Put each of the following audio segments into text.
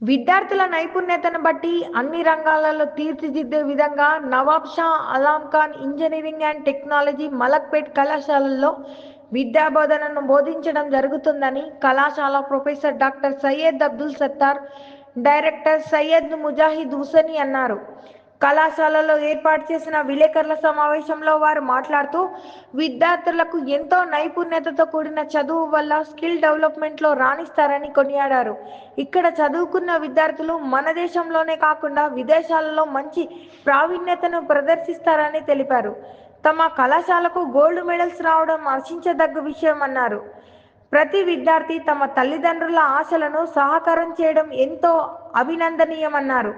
విద్యార్థుల నైపుణ్యతను బట్టి అన్ని రంగాలలో తీర్చిదిద్దే విధంగా Nawab Shah Alam Khan engineering and technology Malakpet కళాశాలల్లో విద్యాబోధనను బోధించడం జరుగుతుందని కళాశాల professor doctor Syed Abdul Sattar director Syed Mujahid Husani అన్నారు. కళాశాలలో ఏర్పాటు చేసిన విలేకరుల సమావేశంలో వారు మాట్లాడుతూ విద్యార్థులకు ఎంతో నైపుణ్యతతో కూడిన చదువు వల్ల స్కిల్ డెవలప్మెంట్లో రాణిస్తారని కొనియాడారు. ఇక్కడ చదువుకున్న విద్యార్థులు మన దేశంలోనే కాకుండా విదేశాలలో మంచి ప్రావీణ్యతను ప్రదర్శిస్తారని తెలిపారు. తమ కళాశాలకు గోల్డ్ మెడల్స్ రావడం హర్షించదగ్గ విషయం అన్నారు ప్రతి విద్యార్థి తమ తల్లిదండ్రుల ఆశలను సహకారం చేయడం ఎంతో అభినందనీయమన్నారు.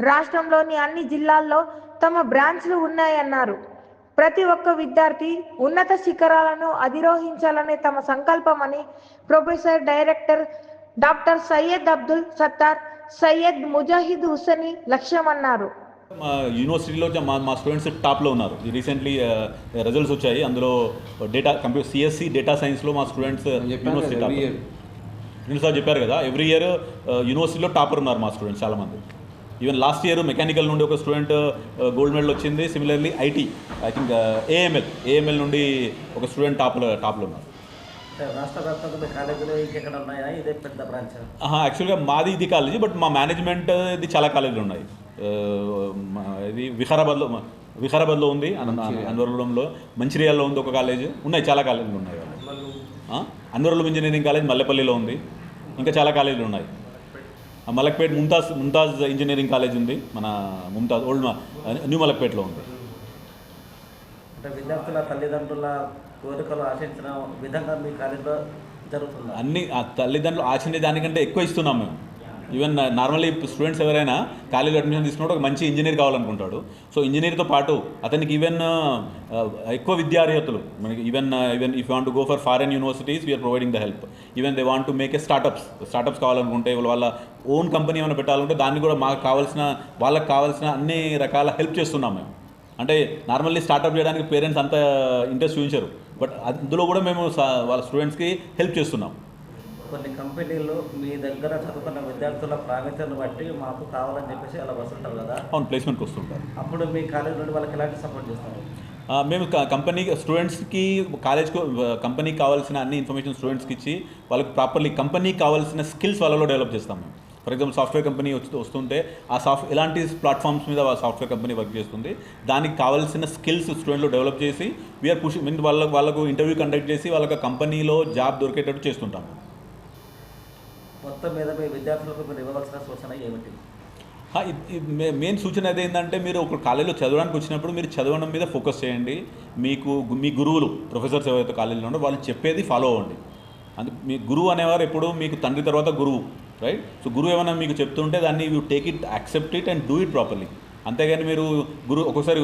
రాష్ట్రంలోని అన్ని జిల్లాల్లో తమ బ్రాంచ్లు ఉన్నాయన్నారు. ప్రతి ఒక్క విద్యార్థి ఉన్నత శిఖరాలను అధిరోహించాలనే తమ సంకల్పమని professor director doctor Syed Abdul Sattar Syed Mujahid Husani లక్ష్యమన్నారు. మా యూనివర్సిటీలో మా మా స్టూడెంట్స్ టాప్లో ఉన్నారు. రిసెంట్లీ రిజల్ట్స్ వచ్చాయి. అందులో డేటా కంప్యూటర్ సిఎస్సి డేటా సైన్స్లో మా స్టూడెంట్స్ యూనివర్సిటీ టాప్ నేను సార్ చెప్పారు కదా ఎవ్రీ ఇయర్ యూనివర్సిటీలో టాపర్ ఉన్నారు మా స్టూడెంట్స్ చాలామంది. ఈవెన్ లాస్ట్ ఇయర్ మెకానికల్ నుండి ఒక స్టూడెంట్ గోల్డ్ మెడల్ వచ్చింది. Similarly IT I think AML AML నుండి ఒక స్టూడెంట్ టాప్లో టాప్లో ఉన్నారు. అంటే రాష్ట్ర వ్యాప్తంగా మీ కాలేజీలు ఇంకెక్కడ ఉన్నాయా? ఇదే పెద్ద బ్రాంచ్ యాక్చువల్గా మాది ఇది కాలేజీ బట్ మా మేనేజ్మెంట్ ఇది చాలా కాలేజీలు ఉన్నాయి. ఇది వికారాబాద్లో వికారాబాద్లో ఉంది అన- అన్వరంలో మంచిర్యాలలో ఉంది ఒక కాలేజ్. ఉన్నాయి చాలా కాలేజీలు ఉన్నాయి ఆ? అన్వరంలో ఇంజనీరింగ్ కాలేజ్ మల్లెపల్లిలో ఉంది. ఇంకా చాలా కాలేజీలు ఉన్నాయి. ఆ మలక్పేట్ ముంతాజ్ ముంతాజ్ ఇంజనీరింగ్ కాలేజ్ ఉంది. మన ముంతాజ్ ఓల్డ్ న్యూ మలక్పేట్లో ఉంది. అంటే విద్యార్థుల తల్లిదండ్రుల కోరికలు ఆశించిన విధంగా మీ కాలేజీలో జరుగుతుంది? అన్ని ఆ తల్లిదండ్రులు ఆశించే దానికంటే ఎక్కువ ఇస్తున్నాం మేము. ఈవెన్ నార్మల్లీ స్టూడెంట్స్ ఎవరైనా కాలేజీలో అడ్మిషన్ తీసుకున్నప్పుడు ఒక మంచి ఇంజనీర్ కావాలనుకుంటాడు. సో ఇంజనీర్తో పాటు అతనికి ఈవెన్ uh, uh, ఎక్కువ విద్యార్హతలు మనకి even even if want go for foreign universities we are providing the help even they want to make a startups startups కావాలనుకుంటే వాళ్ళ వాళ్ళ ఓన్ కంపెనీ ఏమైనా పెట్టాలంటే దాన్ని కూడా మాకు కావాల్సిన వాళ్ళకి కావాల్సిన అన్ని రకాల హెల్ప్ చేస్తున్నాం మేము. అంటే నార్మల్లీ స్టార్ట్అప్ చేయడానికి పేరెంట్స్ అంత ఇంట్రెస్ట్ చూపించారు. బట్ అందులో కూడా మేము వాళ్ళ స్టూడెంట్స్కి హెల్ప్ చేస్తున్నాం. కొన్ని కంపెనీలు మీ దగ్గర చదువుకున్న విద్యార్థుల ప్రాముఖ్యతను బట్టి మాకు కావాలని చెప్పేసి అలా వస్తుంటారు కదా. అవును ప్లేస్మెంట్కి వస్తుంటారు. అప్పుడు మీ కాలేజ్ నుండి వాళ్ళకి ఎలాంటి సపోర్ట్ చేస్తారు? మేము కంపెనీ స్టూడెంట్స్కి కాలేజ్కి కంపెనీకి కావాల్సిన అన్ని ఇన్ఫర్మేషన్ స్టూడెంట్స్కి ఇచ్చి వాళ్ళకి ప్రాపర్లీ కంపెనీకి కావాల్సిన స్కిల్స్ వాళ్ళలో డెవలప్ చేస్తాం మేము. ఫర్ ఎగ్జాంపుల్ సాఫ్ట్వేర్ కంపెనీ వచ్చి వస్తుంటే ఆ సాఫ్ట్ ఎలాంటి ప్లాట్ఫామ్స్ మీద సాఫ్ట్వేర్ కంపెనీ వర్క్ చేస్తుంది. దానికి కావాల్సిన స్కిల్స్ స్టూడెంట్లో డెవలప్ చేసి వీఆర్ పుష్ వాళ్ళకు వాళ్ళకు ఇంటర్వ్యూ కండక్ట్ చేసి వాళ్ళకి కంపెనీలో జాబ్ దొరికేటట్టు చేస్తుంటాం. మొత్తం మీద మీ విద్యార్థులకు మీరు ఇవ్వవలసిన సూచన ఏమిటి? మెయిన్ సూచన అయితే ఏంటంటే మీరు ఒక కాలేజీలో చదవడానికి వచ్చినప్పుడు మీరు చదవడం మీద ఫోకస్ చేయండి. మీకు మీ గురువులు ప్రొఫెసర్స్ ఎవరైతే కాలేజీలో ఉన్నారో వాళ్ళు చెప్పేది ఫాలో అవ్వండి. అందు మీ గురువు అనేవారు ఎప్పుడు మీకు తండ్రి తర్వాత గురువు రైట్? సో గురువు ఏమైనా మీకు చెప్తుంటే దాన్ని you take it accept it and do it properly. అంతేగాని మీరు గురువు ఒక్కోసారి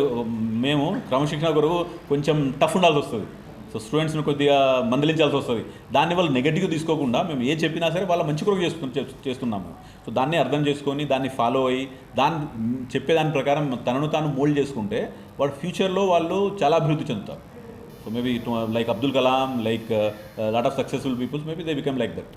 మేము క్రమశిక్షణ గురువు కొంచెం టఫ్ ఉండాల్సి వస్తుంది. సో స్టూడెంట్స్ని కొద్దిగా మందలించాల్సి వస్తుంది. దాన్ని వాళ్ళు నెగటివ్ తీసుకోకుండా మేము ఏ చెప్పినా సరే వాళ్ళ మంచి కొరకు చేస్తు చేస్తున్నాము. సో దాన్ని అర్థం చేసుకొని దాన్ని ఫాలో అయ్యి దాన్ని చెప్పేదాని ప్రకారం తనను తాను మోల్డ్ చేసుకుంటే వాడు ఫ్యూచర్లో వాళ్ళు చాలా అభివృద్ధి చెందుతారు. So maybe like Abdul Kalam like lot of successful peoples maybe they become like that